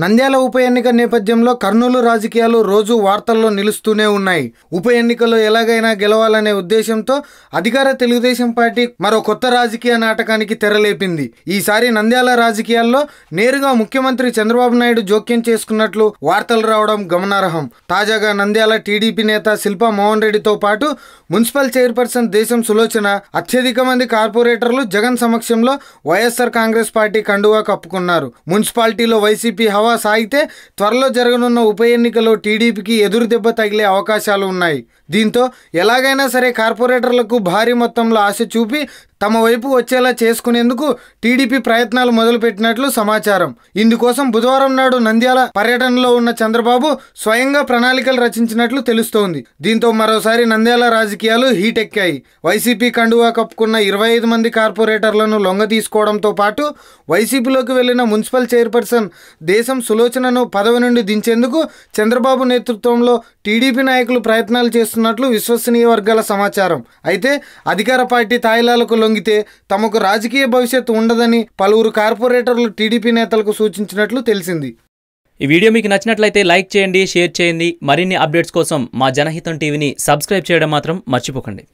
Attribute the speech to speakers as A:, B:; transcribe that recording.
A: నంద్యాల ఉప ఎన్నిక నేపథ్యంలో కర్నూలు రాజకీయాలు రోజు వార్తల్లో నిలుస్తూనే ఉన్నాయి. ఉప ఎన్నికల్లో ఎలాగైనా గెలవాలనే ఉద్దేశంతో అధికార తెలుగుదేశం పార్టీ మరో కొత్త రాజకీయ నాటకానికి తెరలేపింది. ఈసారి నంద్యాల రాజకీయాల్లో నేరుగా ముఖ్యమంత్రి చంద్రబాబు నాయుడు జోక్యం చేసుకున్నట్లు వార్తలు రావడం గమనార్హం. తాజాగా నంద్యాల టీడీపీ నేత శిల్పా మోహన్ రెడ్డితో పాటు మున్సిపల్ చైర్పర్సన్ దేశం సులోచన అత్యధిక మంది కార్పొరేటర్లు జగన్ సమక్షంలో వైఎస్ఆర్ కాంగ్రెస్ పార్టీ కండువా కప్పుకున్నారు. మున్సిపాలిటీలో వైసీపీ హవా సాగితే త్వరలో జరగనున్న ఉప ఎన్నికలో టీడీపీకి ఎదురు దెబ్బ తగిలే అవకాశాలు ఉన్నాయి. దీంతో ఎలాగైనా సరే కార్పొరేటర్లకు భారీ మొత్తంలో ఆశ చూపి తమ వైపు వచ్చేలా చేసుకునేందుకు టీడీపీ ప్రయత్నాలు మొదలుపెట్టినట్లు సమాచారం. ఇందుకోసం బుధవారం నాడు నంద్యాల పర్యటనలో ఉన్న చంద్రబాబు స్వయంగా ప్రణాళికలు రచించినట్లు తెలుస్తోంది. దీంతో మరోసారి నంద్యాల రాజకీయాలు హీట్ ఎక్కాయి. వైసీపీ కండువా కప్పుకున్న ఇరవై ఐదు మంది కార్పొరేటర్లను లొంగ తీసుకోవడంతో పాటు వైసీపీలోకి వెళ్ళిన మున్సిపల్ చైర్పర్సన్ దేశం సులోచనను పదవి నుండి దించేందుకు చంద్రబాబు నేతృత్వంలో టీడీపీ నాయకులు ప్రయత్నాలు చేస్తున్నట్లు విశ్వసనీయ వర్గాల సమాచారం. అయితే అధికార పార్టీ తాయిలాలకు లొంగితే తమకు రాజకీయ భవిష్యత్తు ఉండదని పలువురు కార్పొరేటర్లు టీడీపీ నేతలకు సూచించినట్లు తెలిసింది.
B: ఈ వీడియో మీకు నచ్చినట్లయితే లైక్ చేయండి షేర్ చేయండి. మరిన్ని అప్డేట్స్ కోసం మా జనహితం టీవీని సబ్స్క్రైబ్ చేయడం మాత్రం మర్చిపోకండి.